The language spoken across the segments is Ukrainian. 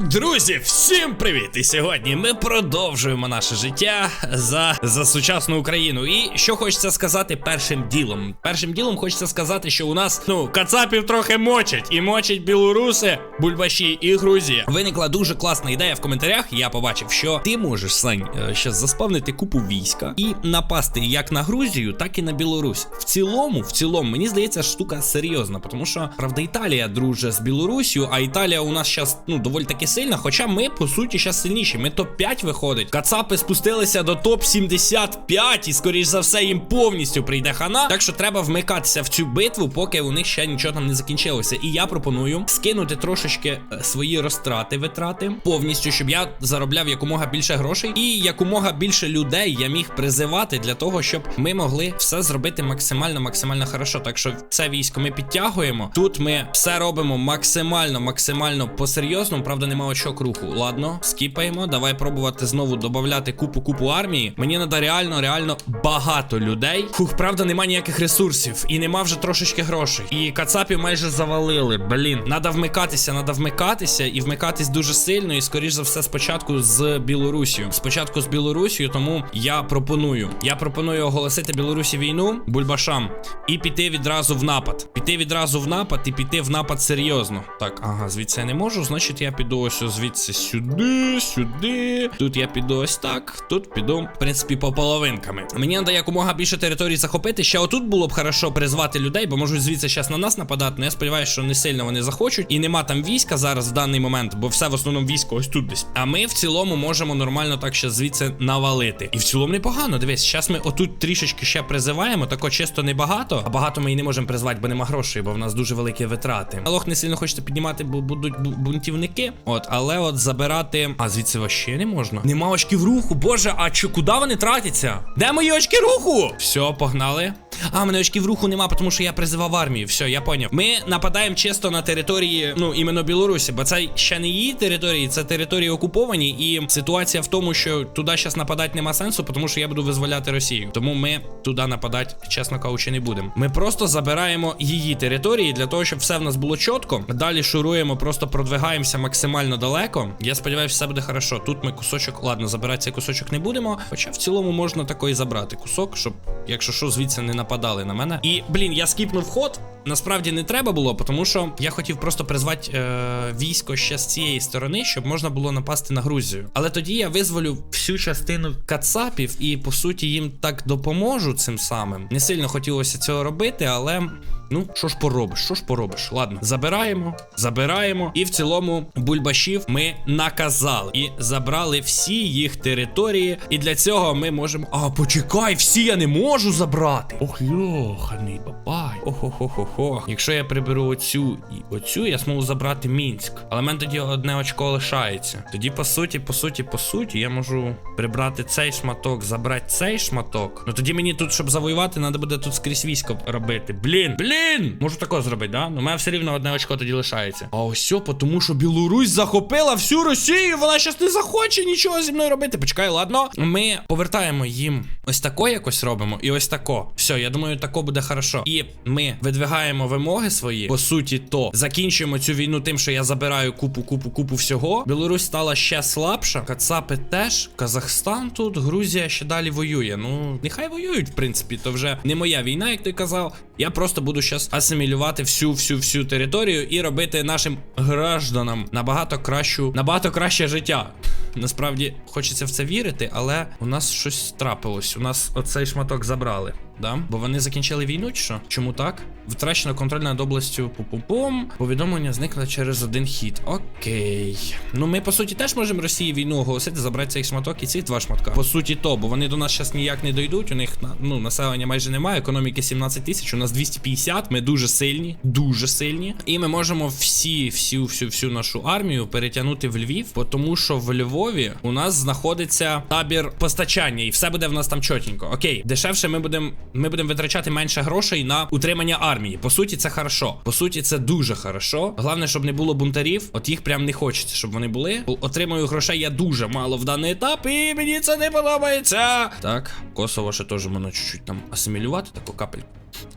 Друзі, всім привіт! І сьогодні ми продовжуємо наше життя за, за сучасну Україну. І що хочеться сказати першим ділом? Першим ділом хочеться сказати, що у нас ну кацапів трохи мочать, і мочать білоруси, бульбаші і Грузія. Виникла дуже класна ідея в коментарях. Я побачив, що ти можеш Сань ще заспавнити купу війська і напасти як на Грузію, так і на Білорусь. В цілому, в цілому, мені здається, штука серйозна, тому що правда Італія друже з Білорусію, а Італія у нас зараз ну доволі таки сильна. Хоча ми по суті зараз сильніші. Ми топ-5 виходить. Кацапи спустилися до топ-75, і скоріш за все їм повністю прийде хана. Так що треба вмикатися в цю битву, поки у них ще нічого там не закінчилося. І я пропоную скинути трошечки е, свої розтрати, витрати повністю, щоб я заробляв якомога більше грошей і якомога більше людей я міг призивати для того, щоб ми могли все зробити максимально, максимально хорошо. Так що це військо ми підтягуємо. Тут ми все робимо максимально, максимально по-серйозному. Правда, нема очок руху. Ладно, скіпаємо. Давай пробувати знову додати купу купу армії. Мені треба реально, реально багато людей. Фух, правда, нема ніяких ресурсів. І нема вже трошечки грошей. І кацапів майже завалили. Блін, надо вмикатися, надо вмикатися і вмикатись дуже сильно. І скоріш за все, спочатку з Білорусію. Спочатку з Білорусію, тому я пропоную. Я пропоную оголосити Білорусі війну бульбашам і піти відразу в напад. Піти відразу в напад і піти в напад серйозно. Так, ага, звідси я не можу. Значить, я піду ось звідси сюди, сюди. Тут я піду ось так. Тут піду, в принципі, по половинками. Мені треба якомога більше територій захопити. Ще отут було б хорошо призвати людей, бо можуть звідси зараз на нас нападати. Ну я сподіваюся, що не сильно вони захочуть. І нема там війська зараз в даний момент, бо все в основному військо ось тут десь. А ми в цілому можемо нормально так ще звідси навалити. І в цілому непогано. Дивись, зараз ми отут трішечки ще призиваємо. Тако чисто небагато, а багато ми і не можемо призвати, бо нема грошей, бо в нас дуже великі витрати. Лох не сильно хочете піднімати, бо будуть бунтівники. От, але от забирати. А звідси вообще не можна. Нема очків руху. Боже, а чи куди вони тратяться? Де мої очки руху? Все, погнали. А, мене очків руху нема, тому що я призивав армію. Все, я поняв. Ми нападаємо чисто на території, ну, іменно Білорусі, бо це ще не її території, це території окуповані. І ситуація в тому, що туди зараз нападати нема сенсу, тому що я буду визволяти Росію. Тому ми туди нападати, чесно кажучи, не будемо. Ми просто забираємо її території для того, щоб все в нас було чітко. Далі шуруємо, просто продвигаємося максимально далеко. Я сподіваюся, все буде хорошо. Тут ми кусочок, ладно, забирати цей кусочок не будемо. Хоча в цілому можна такої забрати кусок, щоб, якщо що, звідси не нападали на мене. І, блін, я скіпнув ход. Насправді не треба було, тому що я хотів просто призвати е, військо ще з цієї сторони, щоб можна було напасти на Грузію. Але тоді я визволю всю частину кацапів і по суті їм так допоможу цим самим. Не сильно хотілося цього робити, але. Ну, що ж поробиш, що ж поробиш? Ладно, забираємо, забираємо. І в цілому бульбашів ми наказали і забрали всі їх території. І для цього ми можемо. А, почекай, всі я не можу забрати. Ох, йоханий бабай. Охо-хо-хо-хо. Якщо я приберу оцю і оцю, я зможу забрати Мінськ. Але в мене тоді одне очко лишається. Тоді, по суті, по суті, по суті, я можу прибрати цей шматок, забрати цей шматок. Ну тоді мені тут, щоб завоювати, треба буде тут скрізь військо робити. Блін, блін! Можу тако зробити, да? Ну, мене все рівно одне очко тоді лишається. А ось тому що Білорусь захопила всю Росію, вона щас не захоче нічого зі мною робити. Почекай, ладно. Ми повертаємо їм ось тако якось робимо, і ось тако. Все, я думаю, тако буде хорошо. І ми видвигаємо вимоги свої. По суті, то закінчуємо цю війну тим, що я забираю купу, купу, купу всього. Білорусь стала ще слабша. Кацапи теж. Казахстан тут, Грузія ще далі воює. Ну, нехай воюють, в принципі, то вже не моя війна, як ти казав. Я просто буду зараз асимілювати всю всю всю територію і робити нашим гражданам набагато кращу, набагато краще життя. Насправді хочеться в це вірити, але у нас щось трапилось. У нас оцей шматок забрали. Да? Бо вони закінчили війну, чи що? Чому так? Втрачено контроль над областю пу-пу-пум. Повідомлення зникло через один хід. Окей. Ну ми по суті теж можемо Росії війну оголосити, забрати цей шматок і ці два шматка. По суті, то, бо вони до нас зараз ніяк не дойдуть. У них ну, населення майже немає. Економіки 17 тисяч, у нас 250. Ми дуже сильні, дуже сильні. І ми можемо всі, всю, всю, всю нашу армію перетягнути в Львів, тому що в Львові у нас знаходиться табір постачання, і все буде в нас там чотенько. Окей, дешевше ми будемо ми будемо витрачати менше грошей на утримання армії. По суті, це хорошо. По суті, це дуже хорошо. Головне, щоб не було бунтарів. От їх прям не хочеться, щоб вони були. Отримую грошей я дуже мало в даний етап, і мені це не подобається. Так, Косово ще теж можна чуть-чуть там асимілювати, таку капельку.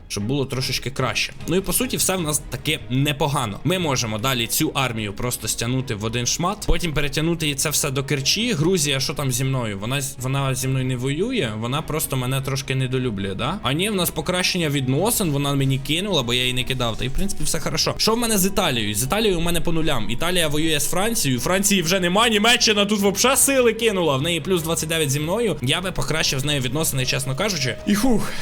Щоб було трошечки краще. Ну і по суті, все в нас таки непогано. Ми можемо далі цю армію просто стягнути в один шмат, потім перетягнути це все до Керчі. Грузія, що там зі мною? Вона вона зі мною не воює, вона просто мене трошки недолюблює, да? А ні, в нас покращення відносин, вона мені кинула, бо я її не кидав. Та й в принципі все хорошо. Що в мене з Італією? З Італією у мене по нулям. Італія воює з Францією. Франції вже нема. Німеччина тут взагалі сили кинула. В неї плюс 29 зі мною. Я би покращив з нею відносини, чесно кажучи. І хух.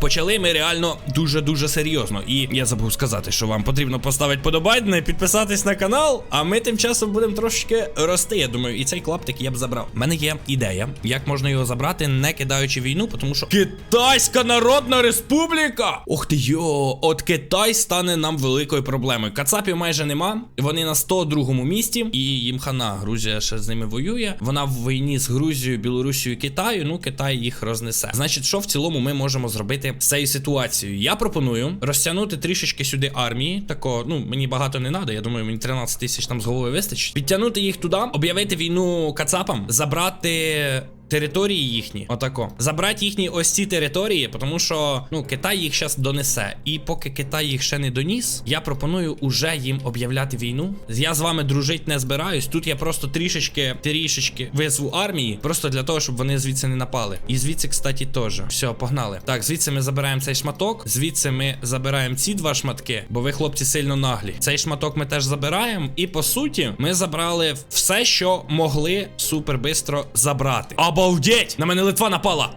Почали ми реально дуже-дуже серйозно. І я забув сказати, що вам потрібно поставити подобайне, підписатись на канал, а ми тим часом будемо трошечки рости. Я думаю, і цей клаптик я б забрав. У мене є ідея, як можна його забрати, не кидаючи війну, тому що Китайська Народна Республіка! Ох ти йо, от Китай стане нам великою проблемою. Кацапів майже нема. Вони на 102 місці, і їм хана. Грузія ще з ними воює. Вона в війні з Грузією, Білорусією, Китаю. Ну, Китай їх рознесе. Значить, що в цілому ми можемо зробити з цією? Я пропоную розтягнути трішечки сюди армії. Тако, ну мені багато не треба. Я думаю, мені 13 тисяч там з голови вистачить. Підтягнути їх туди, об'явити війну кацапам, забрати. Території їхні, отако. Забрати їхні ось ці території, тому що ну Китай їх зараз донесе. І поки Китай їх ще не доніс, я пропоную уже їм об'являти війну. Я з вами дружить не збираюсь. Тут я просто трішечки, трішечки визву армії, просто для того, щоб вони звідси не напали. І звідси, кстати, теж. Все, погнали. Так, звідси ми забираємо цей шматок. Звідси ми забираємо ці два шматки, бо ви, хлопці, сильно наглі. Цей шматок ми теж забираємо. І по суті, ми забрали все, що могли супер бистро забрати. Обалдеть! На мене Литва напала.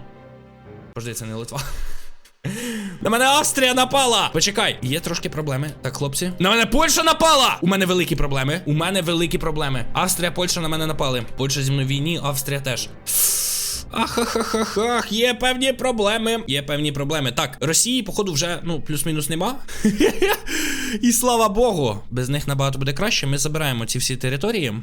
Пожди, це не Литва. На мене Австрія напала! Почекай, є трошки проблеми. Так, хлопці. На мене Польща напала! У мене великі проблеми. У мене великі проблеми. Австрія, Польща на мене напали. Польща зі мною війні, Австрія теж. Ахахахахах, є певні проблеми. Є певні проблеми. Так, Росії, походу, вже ну плюс-мінус нема. І слава Богу, без них набагато буде краще. Ми забираємо ці всі території.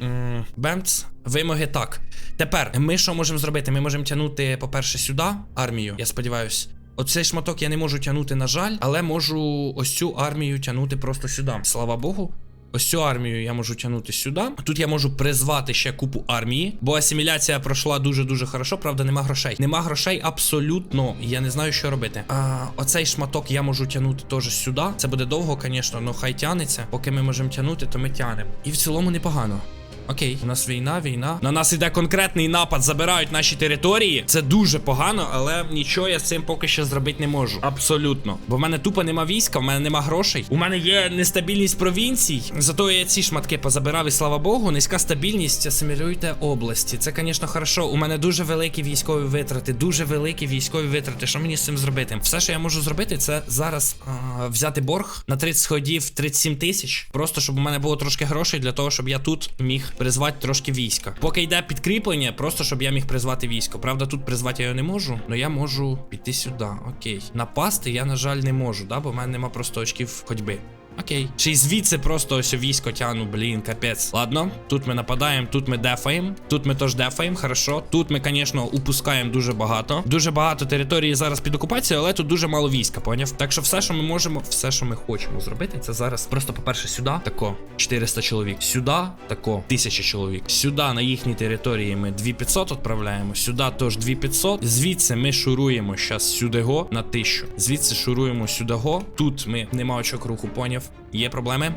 Бемц, вимоги так. Тепер ми що можемо зробити? Ми можемо тягнути, по-перше, сюди армію. Я сподіваюсь. Оцей шматок я не можу тягнути, на жаль, але можу ось цю армію тягнути просто сюди. Слава Богу. Ось цю армію я можу тягнути сюди. Тут я можу призвати ще купу армії, бо асиміляція пройшла дуже-дуже хорошо. Правда, нема грошей. Нема грошей абсолютно. Я не знаю, що робити. А, Оцей шматок я можу тягнути теж сюди. Це буде довго, звісно, але хай тянеться. Поки ми можемо тягнути, то ми тянемо. І в цілому непогано. Окей, у нас війна, війна. На нас іде конкретний напад, забирають наші території. Це дуже погано, але нічого я з цим поки що зробити не можу. Абсолютно. Бо в мене тупо нема війська, в мене нема грошей. У мене є нестабільність провінцій. Зато я ці шматки позабирав, і слава Богу, низька стабільність. Асимілюйте області. Це, звісно, хорошо. У мене дуже великі військові витрати, дуже великі військові витрати. Що мені з цим зробити? Все, що я можу зробити, це зараз а, взяти борг на 30 ходів 37 тисяч. Просто щоб у мене було трошки грошей для того, щоб я тут міг призвати трошки війська. Поки йде підкріплення, просто щоб я міг призвати військо. Правда, тут призвати я його не можу, але я можу піти сюди. Окей. Напасти я, на жаль, не можу, да, бо в мене нема просто очків ходьби. Окей. Чи й звідси просто ось військо тяну, блін, капець. Ладно, тут ми нападаємо, тут ми дефаємо, тут ми теж дефаємо, хорошо. Тут ми, звісно, упускаємо дуже багато. Дуже багато території зараз під окупацією, але тут дуже мало війська, поняв? Так що все, що ми можемо, все, що ми хочемо зробити, це зараз просто, по-перше, сюди, тако, 400 чоловік. Сюди, тако, 1000 чоловік. Сюди на їхній території ми 2500 відправляємо. Сюди теж 2500. Звідси ми шуруємо зараз сюди го на 1000. Звідси шуруємо сюди го. Тут ми нема очок руху, поняв. have Є проблеми.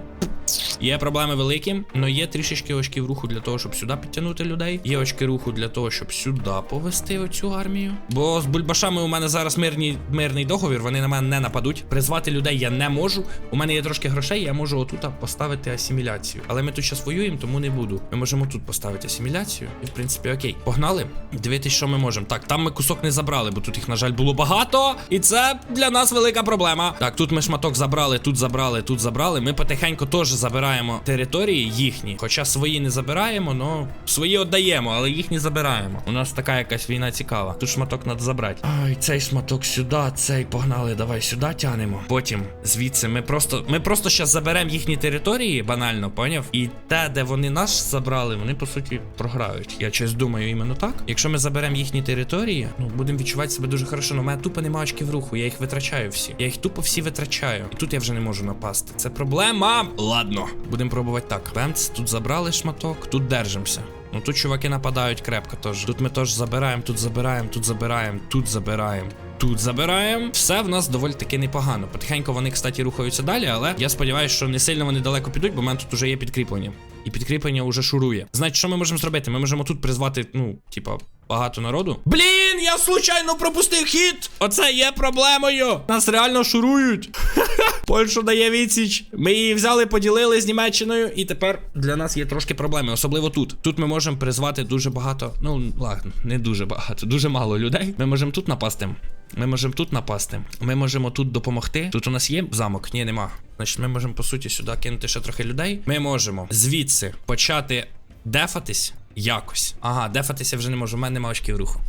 Є проблеми великі, але є трішечки очків руху для того, щоб сюди підтягнути людей. Є очки руху для того, щоб сюди повести оцю армію. Бо з бульбашами у мене зараз мирні, мирний договір, вони на мене не нападуть. Призвати людей я не можу. У мене є трошки грошей, я можу отут поставити асиміляцію. Але ми тут зараз воюємо, тому не буду. Ми можемо тут поставити асиміляцію. І в принципі, окей. Погнали. Дивитись, що ми можемо. Так, там ми кусок не забрали, бо тут їх, на жаль, було багато. І це для нас велика проблема. Так, тут ми шматок забрали, тут забрали, тут забрали. Ми потихеньку теж забираємо території їхні. Хоча свої не забираємо, но свої віддаємо, але їхні забираємо. У нас така якась війна цікава. Тут шматок треба забрати. Ай, цей шматок сюди, цей погнали. Давай сюди тянемо. Потім звідси ми просто ми просто зараз заберемо їхні території, банально, поняв? І те, де вони нас забрали, вони по суті програють. Я щось думаю іменно так. Якщо ми заберемо їхні території, ну будемо відчувати себе дуже хорошо. Ну, у мене тупо немає очків руху. Я їх витрачаю всі. Я їх тупо всі витрачаю. І тут я вже не можу напасти. Це проблема. Ладно, будемо пробувати так. Бемц, тут забрали шматок, тут держимося. Ну тут чуваки нападають крепко теж. Тут ми теж забираємо, тут забираємо, тут забираємо, тут забираємо. тут забираємо. Все в нас доволі таки непогано. Потихеньку вони, кстати, рухаються далі, але я сподіваюся, що не сильно вони далеко підуть, бо в мене тут вже є підкріплення. І підкріплення вже шурує. Значить, що ми можемо зробити? Ми можемо тут призвати, ну, типа, багато народу. Блін, я случайно пропустив хід! Оце є проблемою. Нас реально шурують. Польща дає відсіч. Ми її взяли, поділили з Німеччиною, і тепер для нас є трошки проблеми, особливо тут. Тут ми можемо призвати дуже багато. Ну, ладно, не дуже багато, дуже мало людей. Ми можемо тут напасти. Ми можемо тут напасти. Ми можемо тут допомогти. Тут у нас є замок? Ні, нема. Значить, ми можемо по суті сюди кинути ще трохи людей. Ми можемо звідси почати дефатись якось. Ага, дефатися вже не можу. У мене немає очків руху.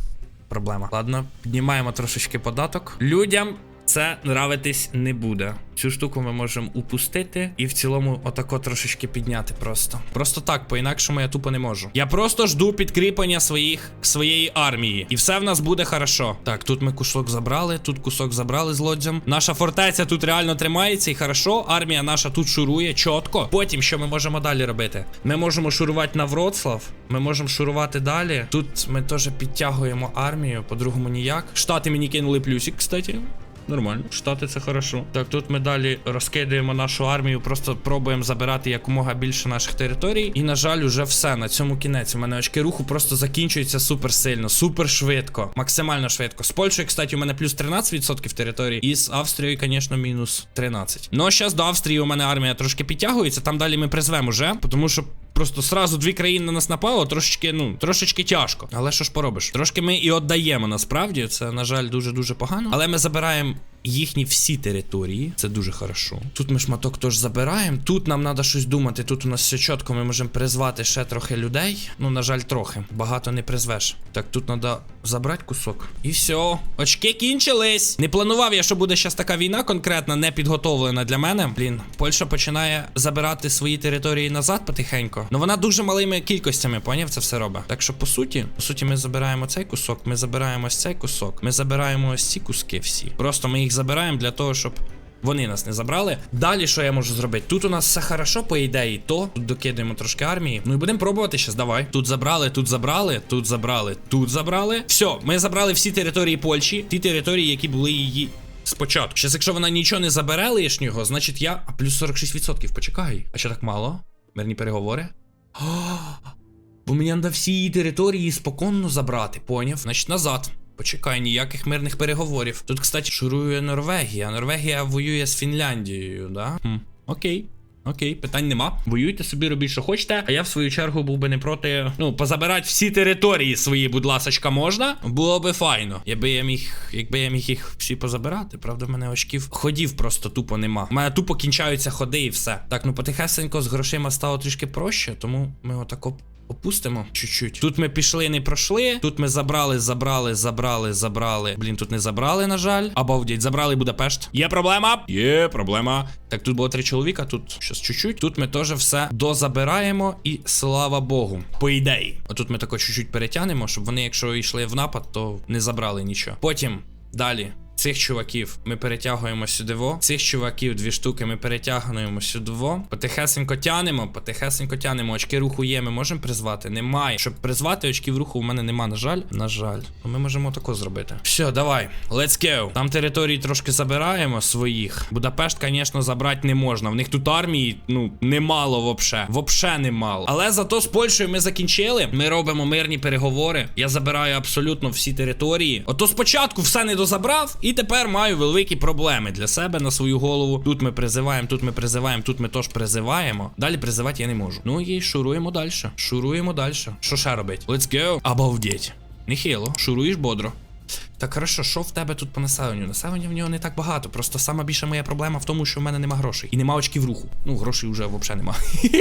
Проблема. Ладно, піднімаємо трошечки податок. Людям це нравитись не буде. Цю штуку ми можемо упустити і в цілому отако трошечки підняти просто. Просто так, по-інакшому я тупо не можу. Я просто жду підкріплення своїх своєї армії. І все в нас буде хорошо. Так, тут ми кусок забрали, тут кусок забрали з лодзям. Наша фортеця тут реально тримається і хорошо. Армія наша тут шурує чітко. Потім що ми можемо далі робити? Ми можемо шурувати на Вроцлав. Ми можемо шурувати далі. Тут ми теж підтягуємо армію, по-другому ніяк. Штати мені кинули плюсик, кстати. Нормально, штати це хорошо. Так, тут ми далі розкидаємо нашу армію, просто пробуємо забирати якомога більше наших територій. І, на жаль, уже все. На цьому кінець. У мене очки руху просто закінчуються супер сильно, супер швидко, максимально швидко. З Польщею, кстати, у мене плюс 13% території, і з Австрією, звісно, мінус 13. Ну, зараз до Австрії у мене армія трошки підтягується. Там далі ми призвемо вже, тому що. Просто сразу дві країни на нас напало, трошечки, ну, трошечки тяжко. Але що ж поробиш? Трошки ми і віддаємо насправді. Це, на жаль, дуже-дуже погано. Але ми забираємо їхні всі території. Це дуже хорошо. Тут ми шматок теж забираємо. Тут нам треба щось думати. Тут у нас все чітко, ми можемо призвати ще трохи людей. Ну, на жаль, трохи. Багато не призвеш. Так, тут треба забрати кусок. І все. Очки кінчились. Не планував я, що буде зараз така війна конкретна, не підготовлена для мене. Блін, Польща починає забирати свої території назад потихеньку. Ну вона дуже малими кількостями, поняв, це все робить. Так що, по суті, по суті, ми забираємо цей кусок, ми забираємо ось цей кусок, ми забираємо ось ці куски всі. Просто ми їх забираємо для того, щоб. Вони нас не забрали. Далі що я можу зробити? Тут у нас все хорошо, по ідеї, то тут докидаємо трошки армії. Ну і будемо пробувати щас. Давай. Тут забрали, тут забрали, тут забрали, тут забрали. Все, ми забрали всі території Польщі, ті території, які були її. Спочатку. Щас, якщо вона нічого не забере лишнього, значить я. А плюс 46%. Почекай. А що так мало? Мирні переговори? А, Бо мені треба всі її території споконно забрати, поняв? Значить, назад. Почекай, ніяких мирних переговорів. Тут, кстати, шурує Норвегія. Норвегія воює з Фінляндією, да? Хм. Окей. Окей, питань нема. Воюйте собі, робіть, що хочете. А я в свою чергу був би не проти. Ну, позабирати всі території свої, будь ласочка, можна. Було би файно. Якби я міг, якби я міг їх всі позабирати, правда, в мене очків ходів просто тупо нема. У мене тупо кінчаються ходи і все. Так, ну потихесенько з грошима стало трішки проще, тому ми отако Опустимо чуть-чуть. Тут ми пішли, не пройшли. Тут ми забрали, забрали, забрали, забрали. Блін, тут не забрали, на жаль. Обалдеть, забрали Будапешт. Є проблема? Є проблема. Так, тут було три чоловіка, тут щас чуть-чуть. Тут ми теж все дозабираємо, і слава Богу. По ідеї. Отут ми тако чуть-чуть перетягнемо, щоб вони, якщо йшли в напад, то не забрали нічого. Потім далі. Цих чуваків ми перетягуємо сюди во. Цих чуваків дві штуки ми перетягуємо сюди во. Потихесенько тянемо, потихесенько тянемо. Очки руху є, ми можемо призвати? Немає. Щоб призвати очків руху, у мене нема, на жаль. На жаль. Ми можемо тако зробити. Все, давай. Let's go. Там території трошки забираємо своїх. Будапешт, звісно, забрати не можна. В них тут армії, ну, немало вообще. Вообще немало. Але зато з Польщею ми закінчили. Ми робимо мирні переговори. Я забираю абсолютно всі території. Ото спочатку все не дозабрав. І тепер маю великі проблеми для себе на свою голову. Тут ми призиваємо, тут ми призиваємо, тут ми теж призиваємо. Далі призивати я не можу. Ну і шуруємо далі. Шуруємо далі. Що ще робить? Let's go. Обалдеть. Нехило. Шуруєш бодро. Так хорошо, що в тебе тут по населенню? Населення в нього не так багато. Просто сама більша моя проблема в тому, що в мене нема грошей. І нема очків руху. Ну, грошей вже взагалі нема.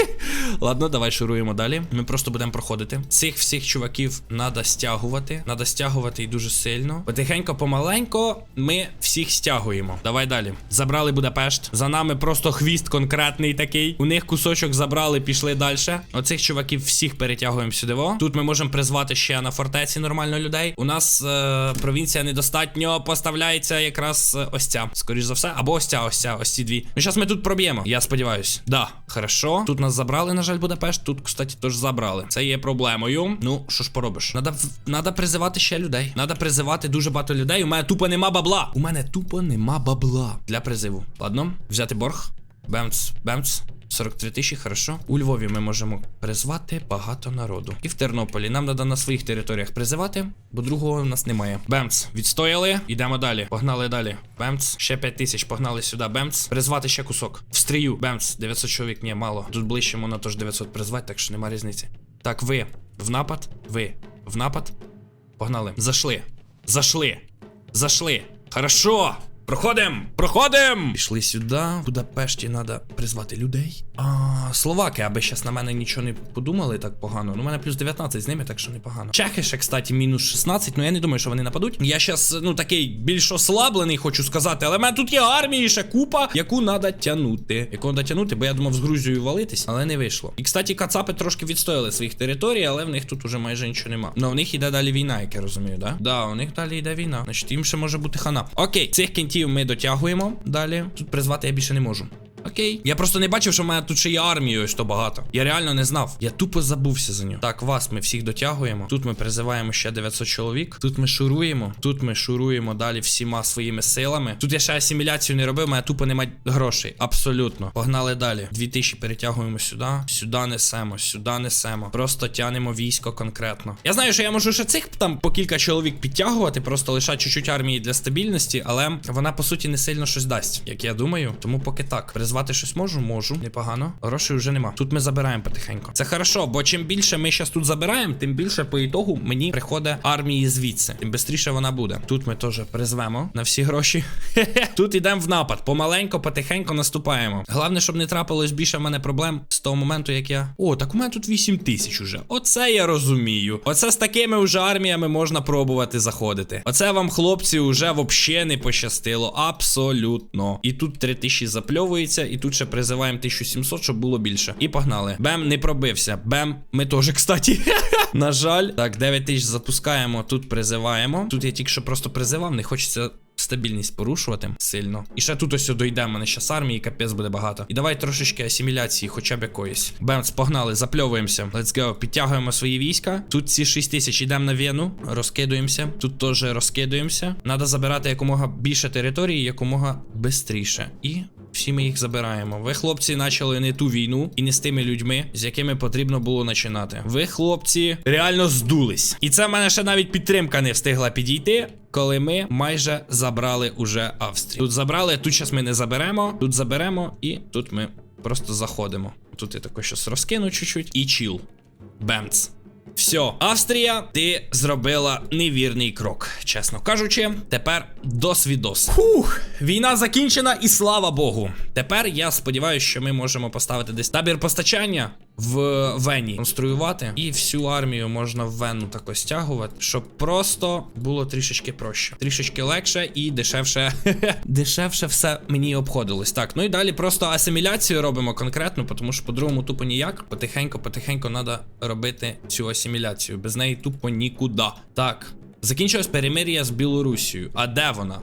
Ладно, давай шуруємо далі. Ми просто будемо проходити. Цих всіх чуваків треба стягувати. Треба стягувати і дуже сильно. Потихенько, помаленько ми всіх стягуємо. Давай далі. Забрали Будапешт. За нами просто хвіст конкретний такий. У них кусочок забрали, пішли далі. Оцих чуваків всіх перетягуємо сюди. Тут ми можемо призвати ще на фортеці нормально людей. У нас е, провінція провінція недостатньо поставляється якраз е, ось ця. Скоріш за все. Або ось ця, ось ця, ось ці дві. Ну, зараз ми тут проб'ємо. Я сподіваюсь. Да, хорошо. Тут нас забрали, на жаль, Будапешт. Тут, кстати, теж забрали. Це є проблемою. Ну, що ж поробиш? Надо, надо призивати ще людей. Надо призивати дуже багато людей. У мене тупо нема бабла. У мене тупо нема бабла для призиву. Ладно, взяти борг. Бемц, бемц. 43 тисячі, хорошо. У Львові ми можемо призвати багато народу. І в Тернополі нам треба на своїх територіях призивати, бо другого у нас немає. Бемц, відстояли. Йдемо далі. Погнали далі. Бемц, ще 5 тисяч. Погнали сюди. Бемц. Призвати ще кусок. В стрію. Бемц, 900 чоловік. Ні, мало. Тут ближче можна теж 900 призвати, так що нема різниці. Так, ви в напад. Ви в напад. Погнали. Зашли. Зашли. Зашли. Хорошо. Проходим! Проходим! Пішли сюди. Будапешті треба призвати людей. А, словаки, аби щас на мене нічого не подумали так погано. Ну, у мене плюс 19 з ними, так що непогано. Чехи ще, кстати, мінус 16, ну я не думаю, що вони нападуть. Я щас, ну такий більш ослаблений, хочу сказати, але в мене тут є армії, ще купа, яку треба тягнути. Яку треба тягнути, бо я думав з Грузією валитись, але не вийшло. І, кстати, кацапи трошки відстояли своїх територій, але в них тут уже майже нічого нема. Ну, в них іде далі війна, як я розумію, да? Да, у них далі йде війна. Значить, їм ще може бути хана. Окей, цих кінтів ми дотягуємо далі. Тут призвати я більше не можу. Окей. Я просто не бачив, що в мене тут ще є армія ось то багато. Я реально не знав. Я тупо забувся за нього. Так, вас ми всіх дотягуємо. Тут ми призиваємо ще 900 чоловік. Тут ми шуруємо. Тут ми шуруємо далі всіма своїми силами. Тут я ще асиміляцію не робив, мене тупо немає грошей. Абсолютно. Погнали далі. 2000 перетягуємо сюди. Сюди несемо, сюди несемо. Просто тянемо військо конкретно. Я знаю, що я можу ще цих там по кілька чоловік підтягувати, просто лишати чуть-чуть армії для стабільності, але вона по суті не сильно щось дасть, як я думаю. Тому поки так. Призвати щось можу, можу. Непогано. Грошей вже нема. Тут ми забираємо потихеньку. Це хорошо, бо чим більше ми зараз тут забираємо, тим більше по ітогу мені приходить армії звідси. Тим швидше вона буде. Тут ми теж призвемо на всі гроші. Тут йдемо в напад. Помаленько, потихеньку наступаємо. Головне, щоб не трапилось більше в мене проблем з того моменту, як я. О, так у мене тут 8 тисяч уже. Оце я розумію. Оце з такими вже арміями можна пробувати заходити. Оце вам, хлопці, уже вообще не пощастило. Абсолютно. І тут 3000 запльовується, і тут ще призиваємо 1700, щоб було більше. І погнали. Бем не пробився. Бем, ми теж, кстати. На жаль. Так, 9000 запускаємо, тут призиваємо. Тут я тільки що просто призивав, не хочеться. Стабільність порушувати сильно. І ще тут ось дойде, мене щас армії, капець буде багато. І давай трошечки асиміляції, хоча б якоїсь. Бемц, погнали, запльовуємося. Let's go. Підтягуємо свої війська. Тут ці 6 тисяч йдемо на Вену, розкидуємося. Тут теж розкидуємося. Надо забирати якомога більше території, якомога швидше. І всі ми їх забираємо. Ви, хлопці, почали не ту війну і не з тими людьми, з якими потрібно було починати. Ви, хлопці, реально здулись. І це в мене ще навіть підтримка не встигла підійти. Коли ми майже забрали уже Австрію. Тут забрали, тут зараз ми не заберемо, тут заберемо, і тут ми просто заходимо. Тут я також щось розкину чуть-чуть і чіл. Бемц. Все, Австрія, ти зробила невірний крок, чесно кажучи. Тепер досвідос. Фух, війна закінчена, і слава Богу. Тепер я сподіваюся, що ми можемо поставити десь табір постачання в Вені, конструювати, і всю армію можна в Вену тако стягувати, щоб просто було трішечки проще, трішечки легше і дешевше. дешевше все мені обходилось. Так, ну і далі просто асиміляцію робимо конкретно, тому що по-другому тупо ніяк. Потихеньку, потихеньку треба робити цю асиміляцію. Без неї тупо нікуди. Так. Закінчилось перемир'я з Білорусією. А де вона?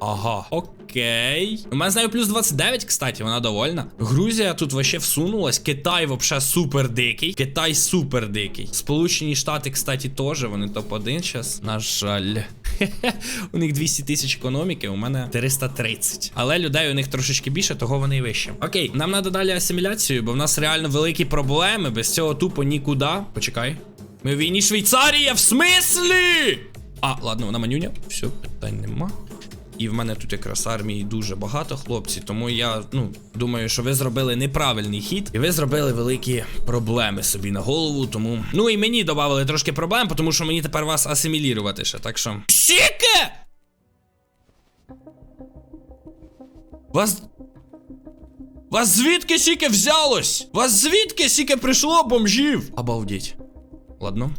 Ага, окей. У мене з нею плюс 29, кстати, вона довольна. Грузія тут вообще всунулась. Китай вообще супер дикий. Китай супер дикий. Сполучені Штати, кстати, теж. Вони топ-1 зараз. На жаль. у них 200 тисяч економіки, у мене 330. Але людей у них трошечки більше, того вони і вище. Окей, нам треба далі асиміляцію, бо в нас реально великі проблеми. Без цього тупо нікуди. Почекай. Ми в війні Швейцарія, в смислі? А, ладно, вона манюня. Все, питань нема. І в мене тут якраз армії дуже багато хлопці, тому я ну думаю, що ви зробили неправильний хід, і ви зробили великі проблеми собі на голову. Тому ну і мені додали трошки проблем, тому що мені тепер вас асимілірувати ще. Так що. Сіке! Вас. Вас звідки сіке взялось? Вас звідки сіке прийшло бомжів? Обалдеть. Ладно.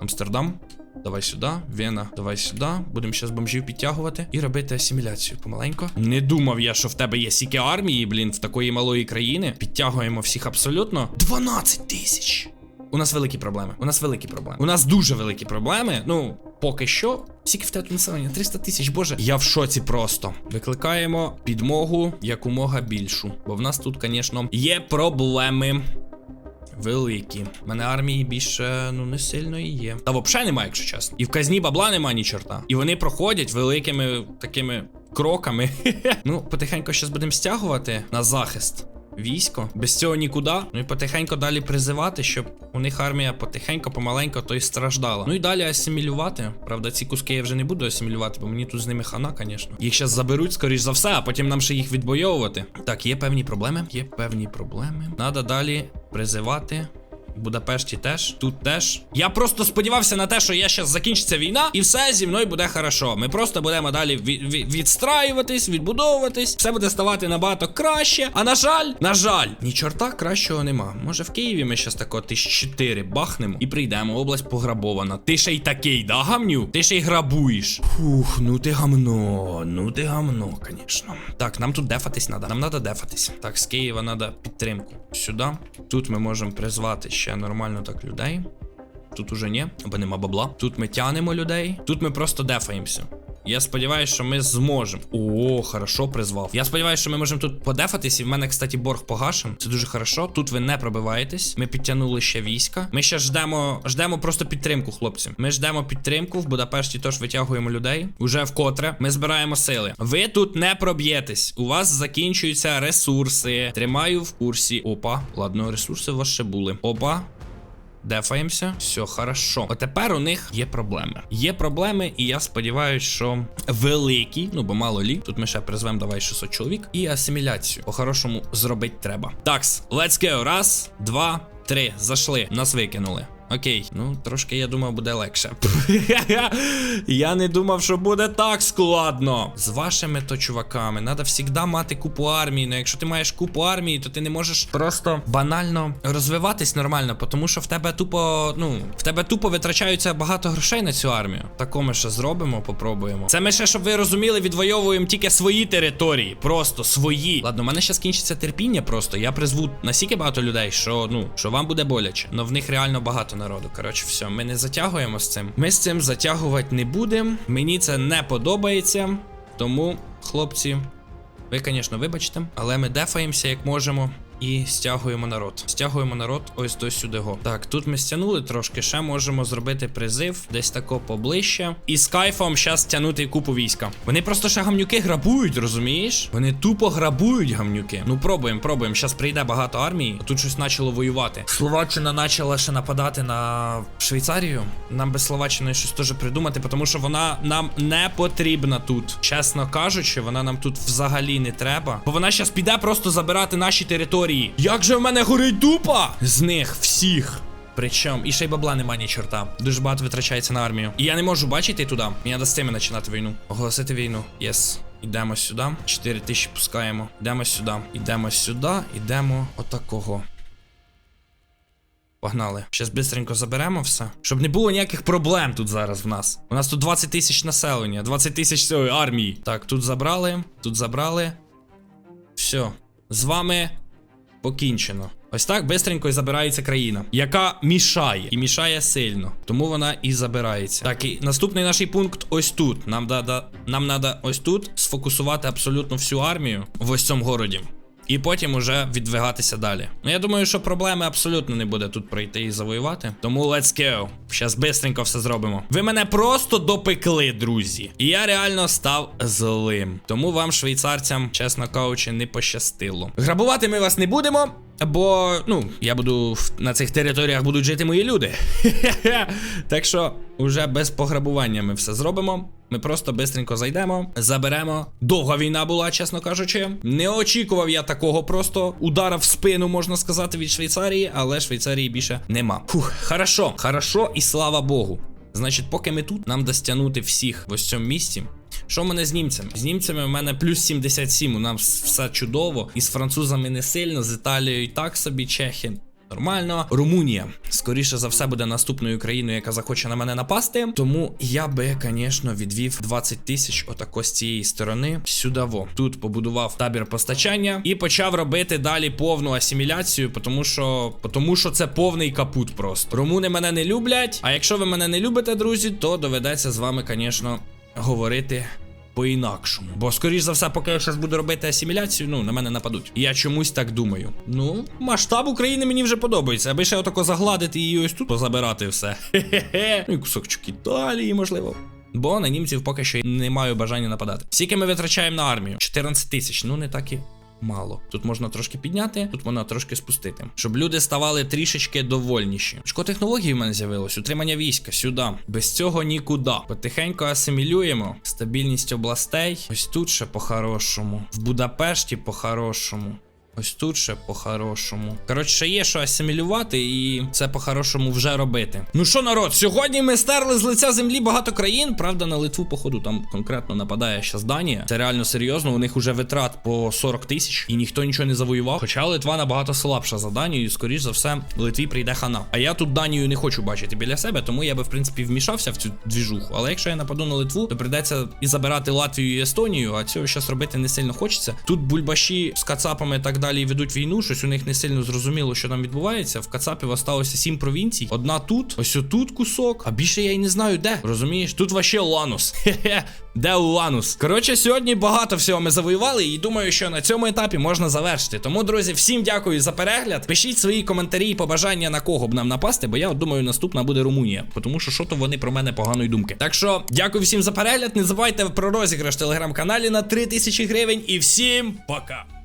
Амстердам. Давай сюди, Вена, давай сюди. Будемо зараз бомжів підтягувати і робити асиміляцію помаленько. Не думав я, що в тебе є сіки армії, блін, в такої малої країни. Підтягуємо всіх абсолютно. 12 тисяч. У нас великі проблеми. У нас великі проблеми. У нас дуже великі проблеми. Ну, поки що. Скільки в тебе населення? 300 тисяч, боже. Я в шоці просто. Викликаємо підмогу якомога більшу. Бо в нас тут, звісно, є проблеми. Великі. У мене армії більше ну не сильно і є. Та взагалі немає, якщо чесно. І в казні бабла немає ні чорта. І вони проходять великими такими кроками. ну, потихеньку щось будемо стягувати на захист. Військо, без цього нікуди. Ну і потихеньку далі призивати, щоб у них армія потихеньку, помаленько то й страждала. Ну і далі асимілювати. Правда, ці куски я вже не буду асимілювати, бо мені тут з ними хана, звісно. Їх зараз заберуть, скоріш за все, а потім нам ще їх відбойовувати. Так, є певні проблеми. Є певні проблеми. Надо далі призивати. Будапешті теж, тут теж. Я просто сподівався на те, що я зараз закінчиться війна, і все зі мною буде хорошо. Ми просто будемо далі від, від, відстраюватись, відбудовуватись. Все буде ставати набагато краще. А на жаль, на жаль, ні чорта кращого нема. Може в Києві ми щас тако тисяч чотири бахнемо і прийдемо. Область пограбована. Ти ще й такий, да, гамню? Ти ще й грабуєш. Фух, ну ти гамно, ну ти гамно, звісно. Так, нам тут дефатись треба. Нам треба дефатись. Так, з Києва треба підтримку. Сюди. Тут ми можемо призвати ще нормально так людей. Тут уже ні, бо нема бабла. Тут ми тянемо людей. Тут ми просто дефаємося. Я сподіваюся, що ми зможемо. О, хорошо призвав. Я сподіваюся, що ми можемо тут подефатись. І в мене, кстати, борг погашен. Це дуже хорошо. Тут ви не пробиваєтесь. Ми підтягнули ще війська. Ми ще ждемо, ждемо просто підтримку, хлопці. Ми ждемо підтримку. В Будапешті теж витягуємо людей. Уже вкотре. Ми збираємо сили. Ви тут не проб'єтесь. У вас закінчуються ресурси. Тримаю в курсі. Опа, ладно, ресурси у вас ще були. Опа. Дефаємося. Все, хорошо. От тепер у них є проблеми. Є проблеми, і я сподіваюся, що великі, ну бо мало лі. Тут ми ще призвемо давай 600 чоловік. І асиміляцію. По-хорошому зробити треба. Такс, let's go. Раз, два, три. Зайшли. Нас викинули. Окей, ну трошки я думав, буде легше. я не думав, що буде так складно. З вашими то чуваками треба завжди мати купу армії. Ну якщо ти маєш купу армії, то ти не можеш просто банально розвиватись нормально, тому що в тебе тупо, ну, в тебе тупо витрачаються багато грошей на цю армію. Тако ми ще зробимо, попробуємо. Це ми ще, щоб ви розуміли, відвоюємо тільки свої території. Просто свої. Ладно, у мене ще скінчиться терпіння просто. Я призву настільки багато людей, що ну, що вам буде боляче. Но в них реально багато народу. Коротше, все, ми не затягуємо з цим. Ми з цим затягувати не будемо. Мені це не подобається. Тому, хлопці, ви, звісно, вибачте, але ми дефаємося як можемо. І стягуємо народ. Стягуємо народ ось до сюди го. Так, тут ми стягнули трошки. Ще можемо зробити призив, десь тако поближче. І з кайфом щас стягнути купу війська. Вони просто ще гамнюки грабують, розумієш? Вони тупо грабують гамнюки. Ну пробуємо, пробуємо. Щас прийде багато армії. Тут щось почало воювати. Словаччина почала ще нападати на Швейцарію. Нам би Словаччиною щось теж придумати, тому що вона нам не потрібна тут. Чесно кажучи, вона нам тут взагалі не треба. Бо вона щас піде просто забирати наші території. Як же в мене горить дупа? З них всіх. Причому, і ще й бабла нема ні чорта. Дуже багато витрачається на армію. І я не можу бачити туди. Мені треба з цими починати війну. Оголосити війну. Єс. Ідемо сюди. 4 тисячі пускаємо. Йдемо сюди. Йдемо сюди. Йдемо отакого. Погнали. Щас бистренько заберемо все. Щоб не було ніяких проблем тут зараз в нас. У нас тут 20 тисяч населення, 20 тисяч армії. Так, тут забрали, тут забрали. Все. З вами покінчено. Ось так бистренько і забирається країна, яка мішає і мішає сильно. Тому вона і забирається. Так, і наступний наш пункт ось тут. Нам да, нам треба ось тут сфокусувати абсолютно всю армію в ось цьому городі. І потім уже відвигатися далі. Ну я думаю, що проблеми абсолютно не буде тут пройти і завоювати. Тому let's go. Щас бистренько все зробимо. Ви мене просто допекли, друзі. І я реально став злим. Тому вам, швейцарцям, чесно кажучи, не пощастило. Грабувати ми вас не будемо. Бо, ну, я буду на цих територіях будуть жити мої люди. так що, уже без пограбування ми все зробимо. Ми просто бистренько зайдемо, заберемо. Довга війна була, чесно кажучи. Не очікував я такого просто удара в спину, можна сказати, від Швейцарії, але Швейцарії більше нема. Фух, хорошо, хорошо і слава Богу. Значить, поки ми тут, нам достягнути всіх в ось цьому місці. Що в мене з німцями? З німцями в мене плюс 77, у нас все чудово. І з французами не сильно, з Італією так собі, Чехи. Нормально. Румунія, скоріше за все, буде наступною країною, яка захоче на мене напасти. Тому я би, звісно, відвів 20 тисяч отако з цієї сторони сюдаво. Тут побудував табір постачання і почав робити далі повну асиміляцію, тому що, тому що це повний капут просто. Румуни мене не люблять. А якщо ви мене не любите, друзі, то доведеться з вами, звісно, говорити по-інакшому. Бо, скоріш за все, поки я зараз буду робити асиміляцію, ну, на мене нападуть. Я чомусь так думаю. Ну, масштаб України мені вже подобається, аби ще отако загладити і ось тут позабирати все. Хе-хе-хе. Ну і кусочок Італії, можливо. Бо на німців поки що не маю бажання нападати. Скільки ми витрачаємо на армію? 14 тисяч. Ну не так і мало. Тут можна трошки підняти, тут можна трошки спустити. Щоб люди ставали трішечки довольніші. Очко технології в мене з'явилось. Утримання війська сюди. Без цього нікуди. Потихеньку асимілюємо. Стабільність областей. Ось тут ще по-хорошому. В Будапешті по-хорошому. Ось тут ще по-хорошому. Коротше, ще є що асимілювати, і це по-хорошому вже робити. Ну що, народ, сьогодні ми стерли з лиця землі багато країн. Правда, на Литву, походу, там конкретно нападає ще Данія. Це реально серйозно. У них уже витрат по 40 тисяч, і ніхто нічого не завоював. Хоча Литва набагато слабша за Данію, і скоріш за все, Литві прийде хана. А я тут Данію не хочу бачити біля себе, тому я би, в принципі, вмішався в цю двіжуху. Але якщо я нападу на Литву, то прийдеться і забирати Латвію і Естонію, а цього зараз робити не сильно хочеться. Тут бульбаші з кацапами так далі ведуть війну, щось у них не сильно зрозуміло, що там відбувається. В Кацапів осталося сім провінцій. Одна тут, ось отут кусок, а більше я й не знаю де. Розумієш? Тут ваще Ланус. Хе-хе. Де Уланус? Коротше, сьогодні багато всього ми завоювали, і думаю, що на цьому етапі можна завершити. Тому, друзі, всім дякую за перегляд. Пишіть свої коментарі і побажання на кого б нам напасти, бо я думаю, наступна буде Румунія. Тому що що то вони про мене поганої думки. Так що дякую всім за перегляд. Не забувайте про розіграш в телеграм-каналі на 3000 гривень. І всім пока!